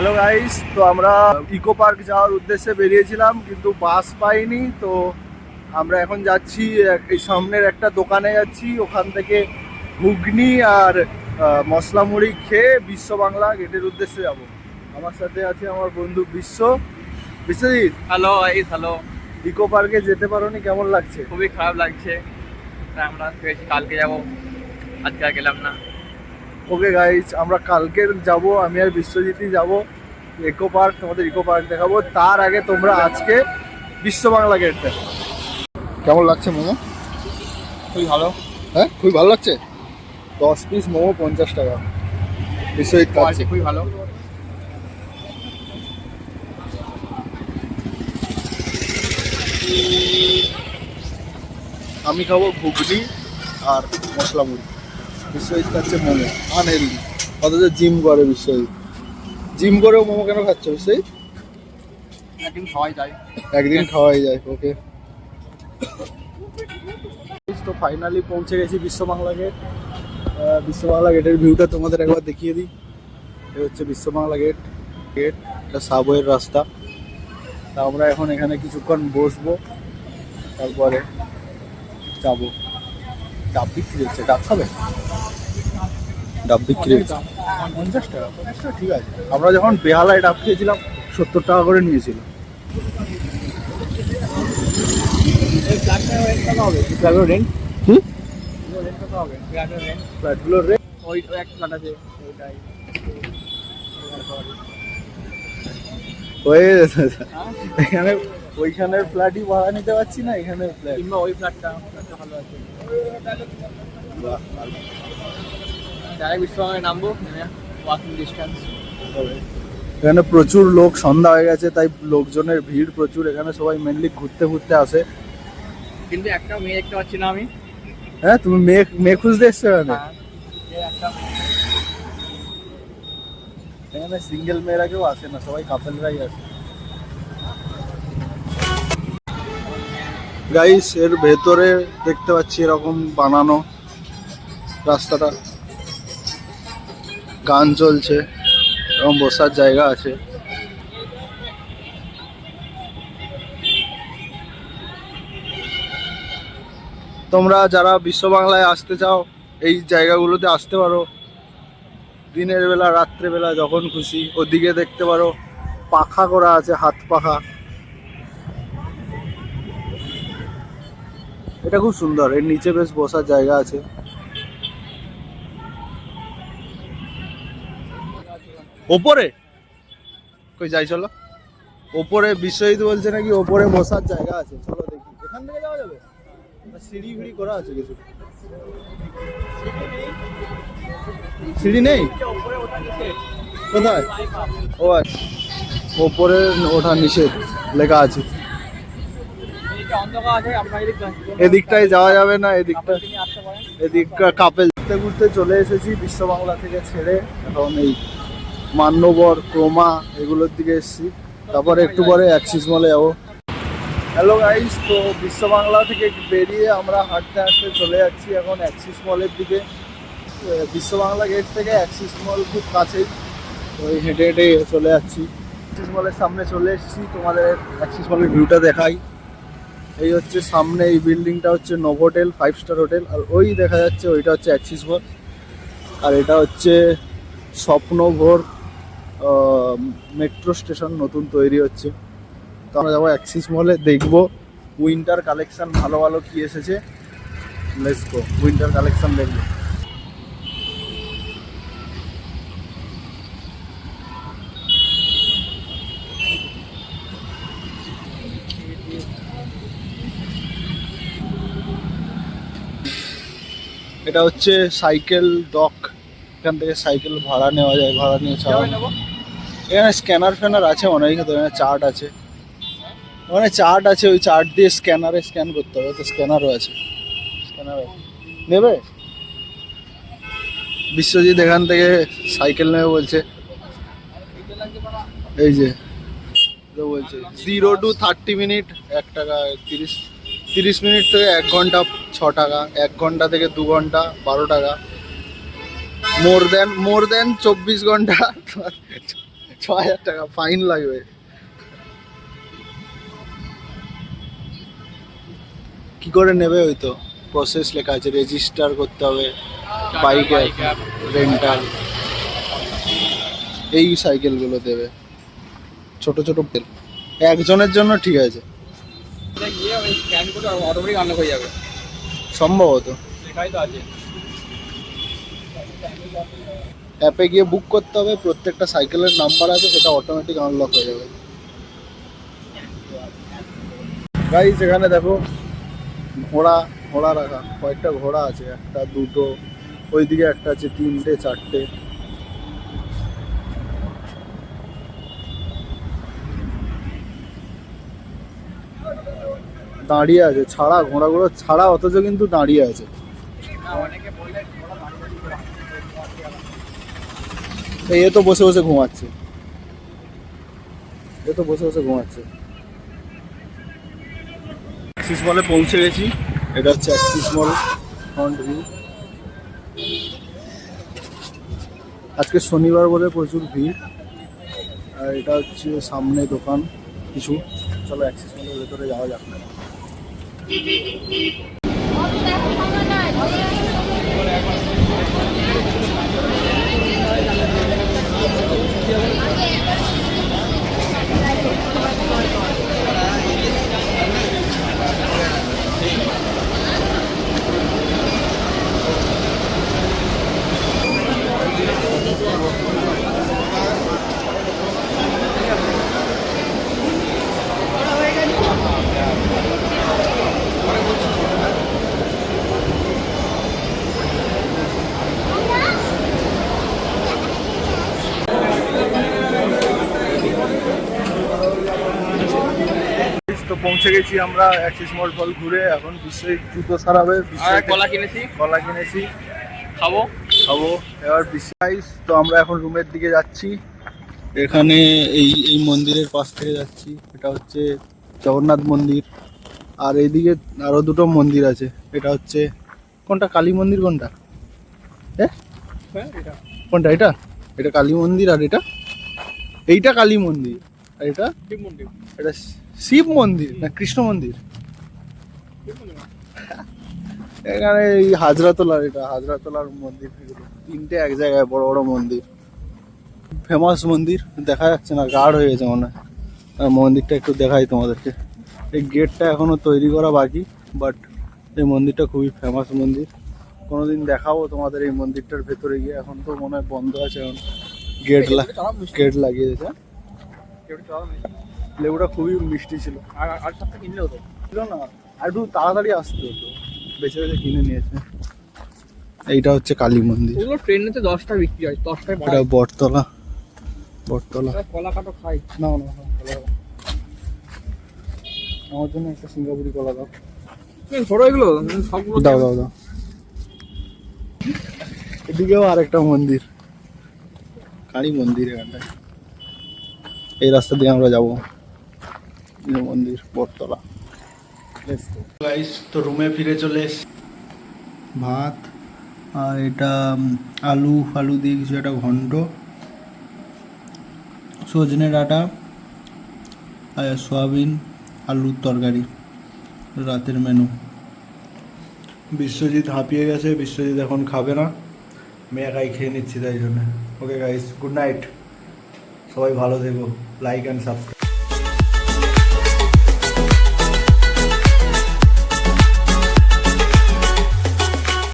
Hello guys তো আমরা eco park যাওয়ার উদ্দেশ্যে বেরিয়েছিলাম কিন্তু বাস পাইনি। তো আমরা এখন যাচ্ছি এই সামনের একটা দোকানে যাচ্ছি। ওখান থেকে ঘুগনি আর মশলা মুড়ি খেয়ে বিশ্ব বাংলা গেটের উদ্দেশ্যে যাব। আমার সাথে আছে আমার বন্ধু বিশ্ব। বিশ্বজিৎ হ্যালো এই হ্যালো ইকো পার্কে যেতে পারোনি? কেমন লাগছে? খুবই খারাপ লাগছে। আমরা কালকে যাব। আজকে আর গেলাম না। ওকে গাইজ আমরা কালকে যাব আমি আর বিশ্বজিৎই যাব ইকো পার্ক তোমাদের ইকো পার্ক দেখাবো। তার আগে তোমরা আজকে বিশ্ব বাংলা গেট দেখো কেমন লাগছে মোমো? খুবই ভালো। হ্যাঁ খুবই ভালো লাগছে? দশ পিস মোমো পঞ্চাশ টাকা। বিশ্বজিৎ খাচ্ছে। খুবই ভালো। আমি খাব ঘুগনি আর মশলা মুড়ি বিশ্বজিৎ খাচ্ছে মোমো আনহেলদি অথচ জিম করে বিশ্বজিৎ জিম করেও মোমো কেন খাচ্ছে বিশ্বজিৎ একদিন খাওয়াই যায়। একদিন খাওয়াই যায় ওকে তো ফাইনালি পৌঁছে গেছি বিশ্ব বাংলা গেট আহ, বিশ্ব বাংলা গেটের ভিউটা তোমাদের একবার দেখিয়ে দিই। এই হচ্ছে বিশ্ব বাংলা গেট গেট এটা সাবওয়ের রাস্তা। তা আমরা এখন এখানে কিছুক্ষণ বসবো। তারপরে যাব। ডাব বিক্রি হচ্ছে ডাব খাবে? ডাব বিক্রি হচ্ছে। পঞ্চাশ টাকা পঞ্চাশ টাকা ঠিক আছে আমরা যখন বেহালায় ডাব খেয়েছিলাম সত্তর টাকা করে নিয়েছিল। হয়ে? এখানে ওইখানের ফ্ল্যাটই ভাড়া নিতে পারছি না এখানে ফ্ল্যাট কিংবা ওই ফ্ল্যাটটা ফ্ল্যাটটা ভালো আছে। ডাইরেক্ট নামবো ওয়াকিং ডিস্টেন্স এখানে প্রচুর লোক সন্ধ্যা হয়ে গেছে তাই লোকজনের ভিড় প্রচুর। এখানে সবাই মেনলি ঘুরতে ঘুরতে আসে। কিন্তু একটা মেয়ে দেখতে পাচ্ছি না আমি। হ্যাঁ তুমি মেয়ে মেয়ে খুঁজতে এসছো এখানে? হ্যাঁ, এখানে সিঙ্গেল মেয়েরা কেউ আসে না সবাই কাপেলরাই আসে। গাইস এর ভেতরে দেখতে পাচ্ছি এরকম বানানো রাস্তাটা। গান চলছে, এবং বসার জায়গা আছে। তোমরা যারা বিশ্ব বাংলায় আসতে চাও, এই জায়গাগুলোতে আসতে পারো। দিনের বেলা রাত্রে বেলা যখন খুশি, ওদিকে দেখতে পারো, পাখা করা আছে, হাত পাখা। এটা খুব সুন্দর এর নিচে বেশ বসার জায়গা আছে। ওপরে? কই যাই চলো। ওপরে বিশ্বজিৎ বলছে নাকি ওপরে বসার জায়গা আছে চলো দেখি। এখান থেকে যাওয়া যাবে? সিঁড়ি ফিড়ি করা আছে কিছু? সিঁড়ি নেই? কোথায়? ও আচ্ছা। ওপরে ওঠা নিষেধ লেখা আছে। এদিকটায় যাওয়া যাবে না এদিকটা তিনি আসতে পারেন। এদিক কাপেল ঘুরতে ঘুরতে চলে এসেছি বিশ্ব বাংলা থেকে ছেড়ে এখন এই মান্যবর ক্রোমা এগুলোর দিকে এসেছি। তারপরে একটু পরে অ্যাক্সিস মলে যাব। হ্যালো গাইস তো বিশ্ব বাংলা থেকে বেরিয়ে আমরা হাঁটতে হাঁটতে চলে যাচ্ছি এখন অ্যাক্সিস মলের দিকে। বিশ্ব বাংলা গেট থেকে অ্যাক্সিস মল খুব কাছেই। তো এই হেঁটে হেঁটে চলে যাচ্ছি। অ্যাক্সিস মলের সামনে চলে এসেছি তোমাদের অ্যাক্সিস মলের ভিউটা দেখাই। এই হচ্ছে সামনে, এই বিল্ডিংটা হচ্ছে নোভোটেল ফাইভ স্টার হোটেল, আর ওই দেখা যাচ্ছে ওইটা হচ্ছে অ্যাক্সিস ভোর আর এটা হচ্ছে স্বপ্নভোর মেট্রো স্টেশন নতুন তৈরি হচ্ছে। তো আমরা যাব অ্যাক্সিস মলে দেখব উইন্টার কালেকশান ভালো ভালো কি এসেছে। লেটস গো উইন্টার কালেকশান দেখব। এটা হচ্ছে সাইকেল ডক। এখান থেকে সাইকেল ভাড়া নেওয়া যায় ভাড়া নিয়ে ছাড়া এখানে স্ক্যানার ফ্যানার আছে মনে হয় এখানে চার্ট আছে। ওখানে চার্ট আছে ওই চার্ট দিয়ে স্ক্যানারে স্ক্যান করতে হবে তো স্ক্যানারও আছে। স্ক্যানার নেবে? বিশ্বজিৎ এখান থেকে সাইকেল নেবে বলছে। এই যে বলছে জিরো টু থার্টি মিনিট এক টাকা তিরিশ তিরিশ মিনিট থেকে এক ঘণ্টা ছ টাকা, এক ঘণ্টা থেকে দু ঘণ্টা বারো টাকা। মোর দেন মোর দেন চব্বিশ ঘণ্টা ছ হাজার টাকা ফাইন লাগবে। কি করে নেবে ওই তো? প্রসেস লেখা আছে রেজিস্টার করতে হবে বাইক রেন্টাল এই সাইকেলগুলো দেবে। ছোট ছোট। একজনের জন্য ঠিক আছে। গিয়ে ওই স্ক্যান করে অটোমেটিক আনলক হয়ে যাবে। সম্ভবত। লেখাই তো আছে। অ্যাপে গিয়ে বুক করতে হবে প্রত্যেকটা সাইকেলের নাম্বার আছে সেটা অটোমেটিক আনলক হয়ে যাবে। গাইস এখানে দেখো ঘোড়া ঘোড়া রাখা। কয়েকটা ঘোড়া আছে একটা দুটো। ওইদিকে একটা আছে তিনটে চারটে। দাঁড়িয়ে আছে ছাড়া ঘোড়াগুলো ছাড়া অথচ কিন্তু দাঁড়িয়ে আছে। এ তো বসে বসে ঘুমাচ্ছে। এ তো বসে বসে ঘুমাচ্ছে। অ্যাক্সিস মলে পৌঁছে গেছি। এটা হচ্ছে অ্যাক্সিস মল ফ্রন্ট ভিউ আজকে শনিবার বলে প্রচুর ভিড়। আর এটা হচ্ছে সামনে দোকান কিছু। চলো অ্যাক্সিস মলের ভেতরে যাওয়া যাক না। পৌঁছে গেছি আমরা অ্যাক্সিস মল ফল ঘুরে এখন বিশ্বে জুতো সারাবে কলা কিনেছি। কলা কিনেছি। খাব। খাব। এবার বিশ্বাস তো আমরা এখন রুমের দিকে যাচ্ছি। এখানে এই এই মন্দিরের পাশ থেকে যাচ্ছি। এটা হচ্ছে জগন্নাথ মন্দির। আর এইদিকে আরও দুটো মন্দির আছে। এটা হচ্ছে কোনটা? কালী মন্দির কোনটা? হ্যাঁ হ্যাঁ এটা। কোনটা? এটা? এটা কালী মন্দির আর এটা? এইটা কালী মন্দির। আর এটা? এটা শিব মন্দির না কৃষ্ণ মন্দির? এখানে এই হাজরাতলার এটা হাজরাতলার মন্দির তিনটে এক জায়গায় বড় বড় মন্দির। ফেমাস মন্দির দেখা যাচ্ছে না গাঢ় হয়ে গেছে মনে হয়। আর মন্দিরটা একটু দেখাই তোমাদেরকে। এই গেটটা এখনও তৈরি করা বাকি বাট এই মন্দিরটা খুবই ফেমাস মন্দির। কোনোদিন দেখাবো তোমাদের এই মন্দিরটার ভেতরে গিয়ে। এখন তো মনে হয় বন্ধ আছে এখন। গেট গেট লাগিয়ে দিয়েছে। লেবুটা খুবই মিষ্টি ছিল। আর আর সবটা কিনলে হতো। ছিল না। আর একটু তাড়াতাড়ি আসতে হতো। বেছে বেছে কিনে নিয়েছে। এইটা হচ্ছে কালী মন্দির। ওগুলো ট্রেনেতে দশটা বিক্রি হয়। দশটায় এটা বটতলা। বটতলা। কলা কাটো খাই না না। আমার জন্য একটা সিঙ্গাপুরি কলা দাও। ছোট এগুলো। সবগুলো দাও দাও দাও। এদিকেও আরেকটা মন্দির। কালী মন্দির এখানটায় এই রাস্তা দিয়ে আমরা যাব। এই মন্দির বটতলা। গাইস তো রুমে ফিরে চলে এস ভাত আর এটা আলু ফালু দিয়ে কিছু একটা ঘন্ট সজনে ডাঁটা আর সয়াবিন আলুর তরকারি রাতের মেনু বিশ্বজিৎ হাঁপিয়ে গেছে বিশ্বজিৎ এখন খাবে না। আমি একাই খেয়ে নিচ্ছি তাই জন্য। ওকে গাইস গুড নাইট সবাই ভালো থেকো। Like and subscribe